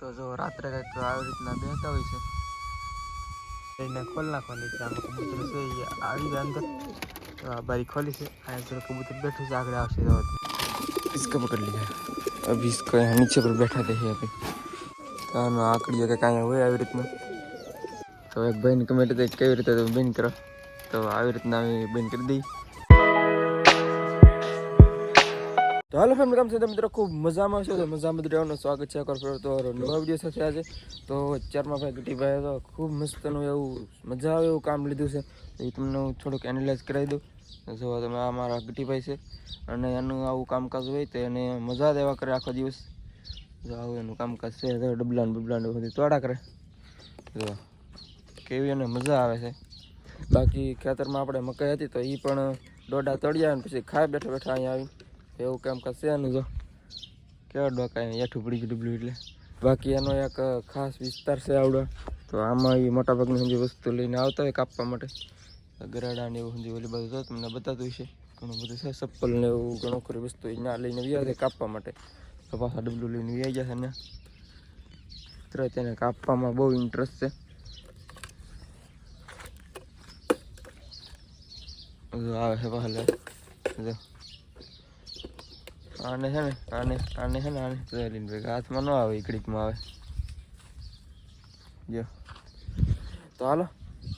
તો જો રાત્રે કંઈક આવી રીતના બેઠા હોય છે. એને ખોલ નાખવાની છે, આમાં કબૂતર છે, એ આવી ગયા અંદર. તો આ બારી ખોલી છે, આ જો કબૂતર બેઠું છે, આગળ આવશે તો. ઇસકો પકડ લીધા. અભી ઇસકો નીચે પર બેઠા દેખીએ આપણે તો આનો આકડીઓ કે કાંઈ હોય આવી રીતના. તો એક ભાઈને કમેન્ટ કેવી રીતે બેન કરો. તો આવી રીતના અમે બેન કરી દઈએ. હાલો ફેમિલી કામ તો મિત્રો, ખૂબ મજામાં છો? તો મજામાં રહેવાનું સ્વાગત છે એકવાર ફેર તો નવા વીડિયો સાથે આજે. તો ચારમાં ભાઈ ગટીભાઈ તો ખૂબ મસ્તનું એવું મજા આવે એવું કામ લીધું છે. એ તમને હું થોડુંક એનાલાઇઝ કરાવી દઉં. જો તમે આ મારા ગટીભાઈ છે. અને એનું આવું કામકાજ હોય તો એને મજા જ એવા કરે આખો દિવસ. જો આવું એનું કામકાજ છે, તો ડબલા ને બબલા બધું તોડા કરે. જો કેવી એને મજા આવે છે. બાકી ખેતરમાં આપણે મકાઈ હતી તો એ પણ દોડા તળ્યા અને પછી ખાઈ બેઠા બેઠા અહીંયા આવી એવું કેમ કશે એનું જો. કેવા ડોકા હેઠું પડી ગયું ડબલું એટલે. બાકી એનો એક ખાસ વિસ્તાર છે આવડો. તો આમાં એ મોટાભાગની સમજી વસ્તુ લઈને આવતા હોય કાપવા માટે. ગરાડા ને એવું સમજી ઓલી બાજુ તો તમને બતાતું છે ઘણું બધું છે, ચપ્પલ ને એવું ઘણું ખરી વસ્તુ ના લઈને વ્યા છે કાપવા માટે. તો પાછા ડબલું લઈને વ્યાઈ ગયા છે ને. તરત એને કાપવામાં બહુ ઇન્ટરેસ્ટ છે. આવે છે પહેલે જો. આને છે ને, આને આને છે ને, આને લઈને ભેગા હાથમાં ન આવે ઈકડીકમાં આવે. જો. તો હાલો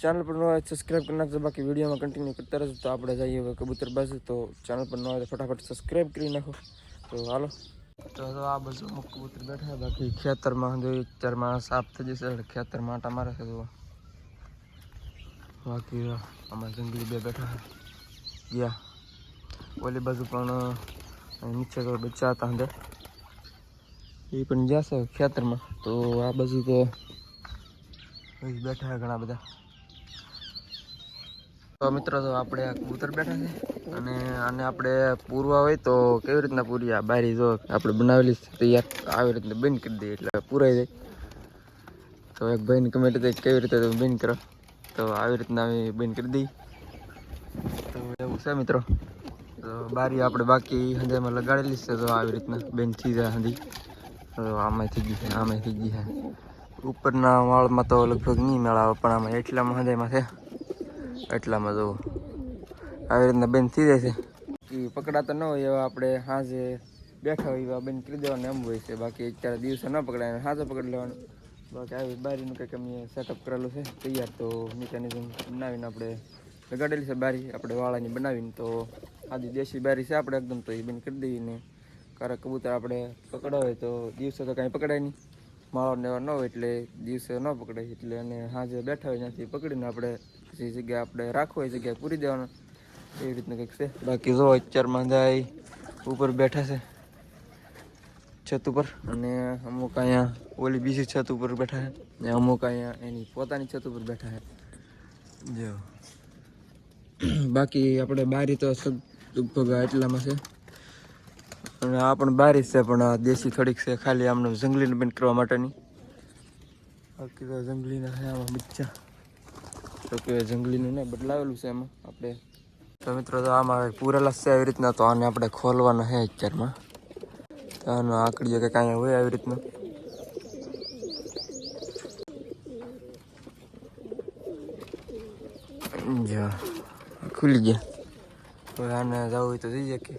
ચેનલ પર ન હોય સબસ્ક્રાઈબ કરી નાખજો, બાકી વિડીયોમાં કન્ટિન્યુ કરતા રહેશો તો આપણે જઈએ હવે કબૂતર બાજુ તો ચેનલ પર ન હોય તો ફટાફટ સબસ્ક્રાઈબ કરી નાખો. તો હાલો. તો આ બાજુ અમુક કબૂતર બેઠા બાકી ખેતરમાં જો માણસ સાફ થઈ જશે, એટલે ખેતરમાં આટા મારે છે તો બાકી આમાં જંગલી બે બેઠા ગયા. ઓલી બાજુ પણ અહીં નીચે તો બચ્ચા હતા અંદર. એ પણ જશે ખેતરમાં. તો આ બાજુ તો બેઠા ઘણા બધા. તો મિત્રો, તો આપણે આ કબૂતર બેઠા છે. અને આને આપણે પૂરવા હોય તો કેવી રીતના પૂરી? આ બારી જો આપણે બનાવેલી છે તૈયાર આવી રીતના બંધ કરી દઈએ એટલે પૂરાઈ જાય. તો એક ભાઈને કમેન્ટ તો કેવી રીતે તમે બંધ કરો. તો આવી રીતના અમે બંધ કરી દઈએ. તો એવું છે મિત્રો. તો બારી આપણે બાકી હંજામાં લગાડેલી છે, તો આવી રીતના બેન થઈ જાય હંધી. તો આમાં થઈ ગઈ છે આમાં થઈ ગઈ છે. ઉપરના વાળમાં તો લગભગ નહીં મેળાવે, પણ આમાં એટલામાં હંધાઈમાં છે. એટલામાં જો આવી રીતના બેન થઈ જાય છે. એ પકડાતા ન હોય એવા આપણે સાંજે બેઠા હોય એવા બેન કરી દેવાનું એમ હોય છે. બાકી અત્યારે દિવસે ન પકડાય સાંજે પકડી લેવાનું. બાકી આવી બારીનું કંઈક અમે સેટઅપ કરેલું છે, તૈયાર તો મિકેનિઝમ બનાવીને આપણે લગાડેલી છે બારી. આપણે વાળાની બનાવીને તો આજી દેશી બારી છે આપણે એકદમ તો એ બંધ કરી દઈએ ને. કારણ કબૂતર આપણે પકડવા તો દિવસે તો કાંઈ પકડાય નહીં. માળો નેવા ન હોય એટલે દિવસે ન પકડાય. એટલે અને સાંજે બેઠા હોય ત્યાંથી પકડીને આપણે જે જગ્યાએ આપણે રાખવું એ જગ્યાએ પૂરી દેવાનું. એવી રીતનું કંઈક છે. બાકી જો અત્યારમાં જાય, ઉપર બેઠા છે છત ઉપર. અને અમુક અહીંયા ઓલી બીજી છત ઉપર બેઠા છે. ને અમુક અહીંયા એની પોતાની છત ઉપર બેઠા છે. જો. બાકી આપણે બારી તો સગ આ એટલામાં છે. અને આ પણ બારી છે, પણ આ દેશી થોડીક છે, ખાલી આમને જંગલીને બંધ કરવા માટેની. બાકી તો જંગલીના છે, આમાં બચ્ચા તો કે જંગલીનું ને બદલાવેલું છે એમાં આપણે. તો મિત્રો, તો આમાં પૂરેલા છે આવી રીતના, તો આને આપણે ખોલવાના છે અત્યારમાં. તો આનો આકડીઓ કે કાંઈ હોય આવી રીતનું. જો ખુલી ગયા. હવે આને જવું હોય તો જઈ શકે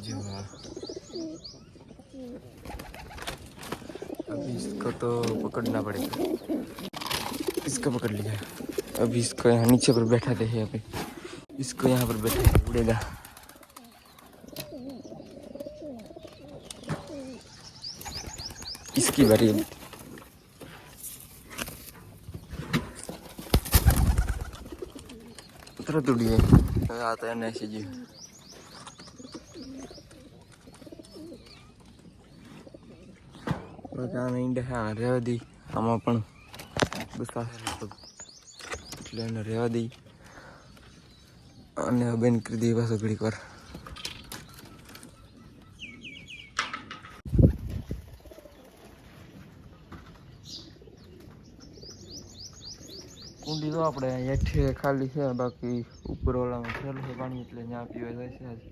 जो अभी इसको तो पकड़ना पड़ेगा इसको पकड़ लिया अभी इसको यहाँ नीचे पर बैठा दे है अभी इसको यहाँ पर बैठा उड़ेगा इसकी बारी પત્ર તૂટી જાય આ તો એને સીજી બધાને ઈંડે હા રહેવા દઈ આમાં પણ ગુસ્સા એટલે એને રહેવા દઈ અને બેન કરી દઈ પાછો ઘડીક વાર ઊંડી તો આપણે હેઠે ખાલી છે, બાકી ઉપર ઓલામાં થયેલું છે પાણી એટલે ત્યાં પીવા જાય છે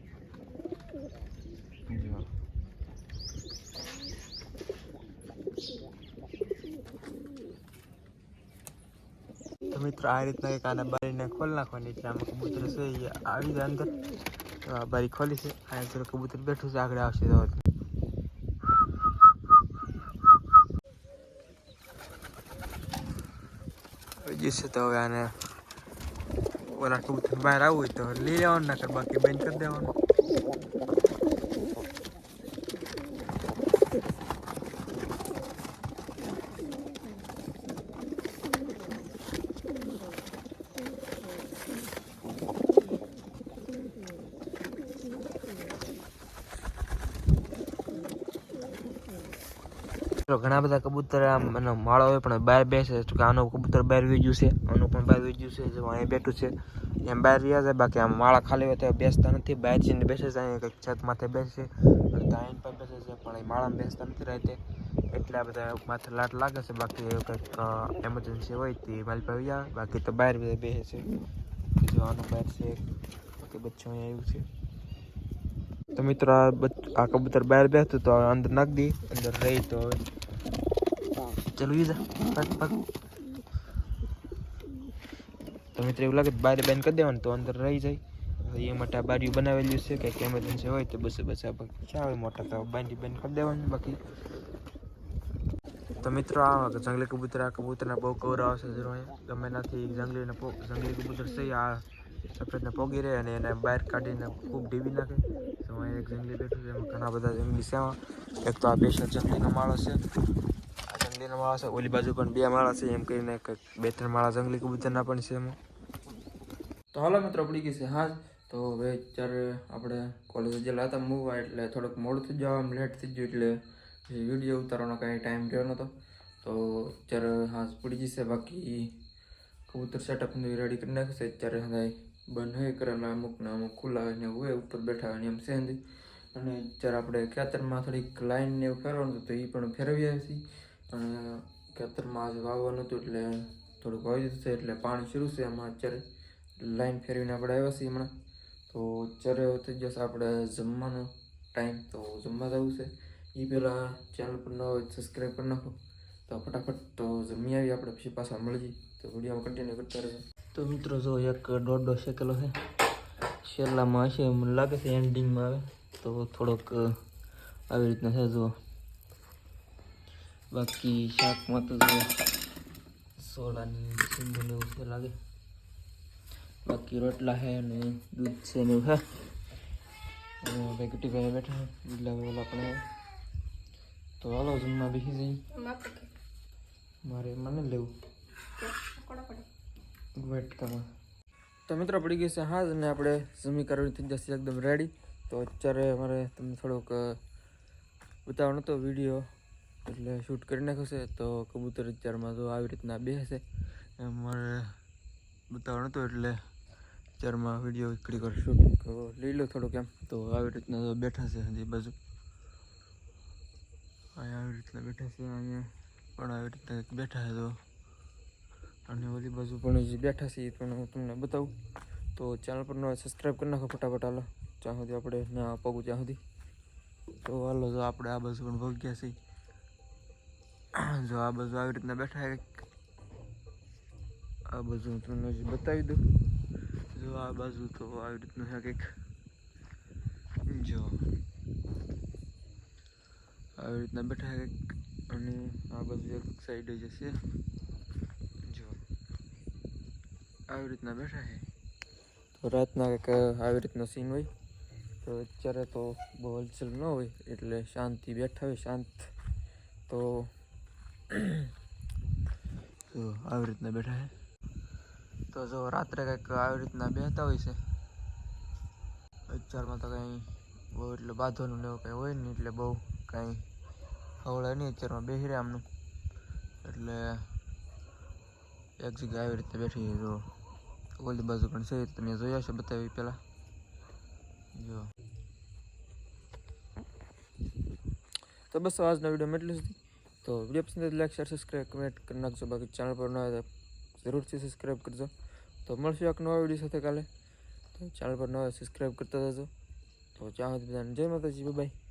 તો મિત્રો, આ રીતના એક આના બારીને ખોલી નાખવાની, એટલે આમાં કબૂતર છે એ આવી જાય અંદર. બારી ખોલી છે, આ કબૂતર બેઠું છે, આગળ આવશે જશે તો હવે આને ઓલા કબૂતર બહાર આવવું હોય તો લઈ લેવાનું ના કર બાકી બંધ કરી દેવાનું. મિત્રો ઘણા બધા કબૂતર આમ એનો માળો હોય પણ બહાર બેસે તો કે આનું કબૂતર બહાર વેચ્યું છે, આનું પણ બહાર વેચ્યું છે, જો અહીંયા બેઠું છે. એમ બહાર રહ્યા છે, બાકી આમ માળા ખાલી હોય તો બેસતા નથી. બહાર જઈને બેસે છે, અહીંયા કંઈક છત માથે બેસે તાઈન પર બેસે છે, પણ એ માળામાં બેસતા નથી રહેતે એટલા બધા માથે લાટ લાગે છે, બાકી એવું કંઈક એમરજન્સી હોય તે મારી પાસે આવી બાકી તો બહાર બધા બેસે છે. જો આનું બહાર છે, બાકી બચ્ચું અહીંયા આવ્યું છે. તો મિત્રો, આ કબૂતર બહાર બેસતું તો અંદર નાખી દી, અંદર રહી તો ચલો જા ભાગ ભાગ તો મિત્રો એવું લાગે બહાર બેન કરી દેવાનું તો અંદર રહી જાય. એ માટે આ બારીઓ બનાવેલી છે કંઈક એમરજન્સી હોય તો બસ બસ આ ક્યાં હોય મોટા તો બાંધી બેન કરી દેવાનું બાકી. તો મિત્રો આ જંગલી કબૂતર, આ કબૂતરના બહુ કવર આવશે જરૂર ગમે એનાથી જંગલીને જંગલી કબૂતર છે, આ સફેદને પોગી રહે અને એને બહાર કાઢીને ખૂબ ઢીબી નાખે. તો એક જંગલી બેઠું છે, એમાં ઘણા બધા જંગલી છે એક તો આ બેસર જંગલીનો માળો છે. આ માળા છે, ઓલી બાજુ પણ બે માળા છે, એમ કરીને કંઈક બે ત્રણ માળા જંગલી કબૂતરના પણ છે એમાં. તો હાલો મિત્રો, પડી ગઈ છે હા તો હવે અત્યારે આપણે કોલેજ ગયેલા હતા મૂવવા એટલે થોડુંક મોડું થઈ જવા લેટ થઈ ગયું, એટલે વીડિયો ઉતારવાનો કાંઈ ટાઈમ રહ્યો નહોતો તો અત્યારે હા પડી જશે બાકી કબૂતર સેટઅપની રેડી કરી નાખશે. અત્યારે હા બંધ હોય કરેલા, અમુક ને અમુક ખુલ્લા ને હોય, ઉપર બેઠા હોય ને એમ છે અને જ્યારે આપણે ખેતરમાં થોડીક લાઈન ને એવું ફેરવાનું તો એ પણ ફેરવી આવી અને ખેતરમાં આજે વાવવાનું હતું એટલે થોડુંક વાવી દીધું છે એટલે પાણી શરૂ છે. એમાં અત્યારે લાઈન ફેરવીને આપણે આવ્યા છીએ હમણાં. તો અત્યારે થઈ જશે આપણે જમવાનો ટાઈમ. તો જમવા જવું છે. એ પહેલાં ચેનલ પર ન હોય સબસ્ક્રાઈબ કરી નાખો. તો ફટાફટ તો જમી આવી આપણે, પછી પાછા મળજી તો વિડીયોમાં કન્ટિન્યુ કરતા રહેશે તો મિત્રો જો એક દોઢ શેકેલો છે. છેલ્લામાં હશે મને લાગે છે એન્ડિંગમાં આવે. તો થોડોક આવી રીતના છે જુઓ બાકી શાકમાં તો સોડાની સિંધુ ને એવું લાગે. બાકી રોટલા છે અને દૂધ છે ને છે. અને ભાઈ બેઠા બીજલા ઓલા પણ આવે. તો હાલો જમવા બેસી જઈ મારે મને લેવું. વેટકામાં. તો મિત્રો પડી ગઈ છે હા અને આપણે જમી કરવાની થઈ જશે એકદમ રેડી તો અત્યારે અમારે તમને થોડોક બતાવવાનો હતો વીડિયો એટલે શૂટ કરી નાખ્યો તો કબૂતર ચારમાં તો આવી રીતના બે હશે. મારે બતાવવાનો હતો એટલે ચારમાં વીડિયો ક્લિક કર શૂટ લઈ લો થોડુંક એમ. તો આવી રીતના તો બેઠા છે હજી બાજુ. અહીંયા આવી રીતના બેઠા છે. અહીંયા પણ આવી રીતના બેઠા છે તો અને ઓલી બાજુ પણ જે બેઠા છે એ પણ હું તમને બતાવું. તો ચેનલ પર સબસ્ક્રાઈબ કરી નાખો ફટાફટ હાલો. જ્યાં સુધી આપણે ના પગું ત્યાં સુધી. તો હાલો, જો આપણે આ બાજુ પણ ભોગ્યા છીએ. જો આ બાજુ આવી રીતના બેઠા કંઈક. આ બાજુ હું તમને બતાવી દઉં. જો આ બાજુ તો આવી રીતનું છે કંઈક. જો. આવી રીતના બેઠા કંઈક. અને આ બાજુ એક સાઈડ જશે. જો. આવી રીતના બેઠા છે. તો રાતના કંઈક આવી રીતનો સીન હોય. તો અત્યારે તો બહુ હલચલ ન હોય. એટલે શાંતિ બેઠા હોય, શાંત. તો તો આવી રીતના બેઠા છે. તો જો રાત્રે કંઈક આવી રીતના બેહતા હોય છે. અત્યારમાં તો કંઈ બહુ એટલે બાંધવાનું ને એવું કંઈ હોય નહીં એટલે બહુ કંઈ હવળે નહીં અત્યારમાં બેસી રહ્યા આમનું. એટલે એક જગ્યાએ આવી રીતે બેઠી જો ઓલી બાજુ પણ છે. તમે જોયા છે બતાવી પહેલાં જો. તો બસ, આજના વીડિયો એટલું સુધી તો વીડિયો પસંદ લાઈક શેર સબસ્ક્રાઈબ કમેન્ટ કરી નાખજો. બાકી ચેનલ પર ન આવે તો જરૂરથી સબસ્ક્રાઈબ કરજો. તો મળશું એક નવા વીડિયો સાથે કાલે. તો ચેનલ પર ન આવે સબસ્ક્રાઈબ કરતા જજો તો ચાહો બધાને જય માતાજી. બાય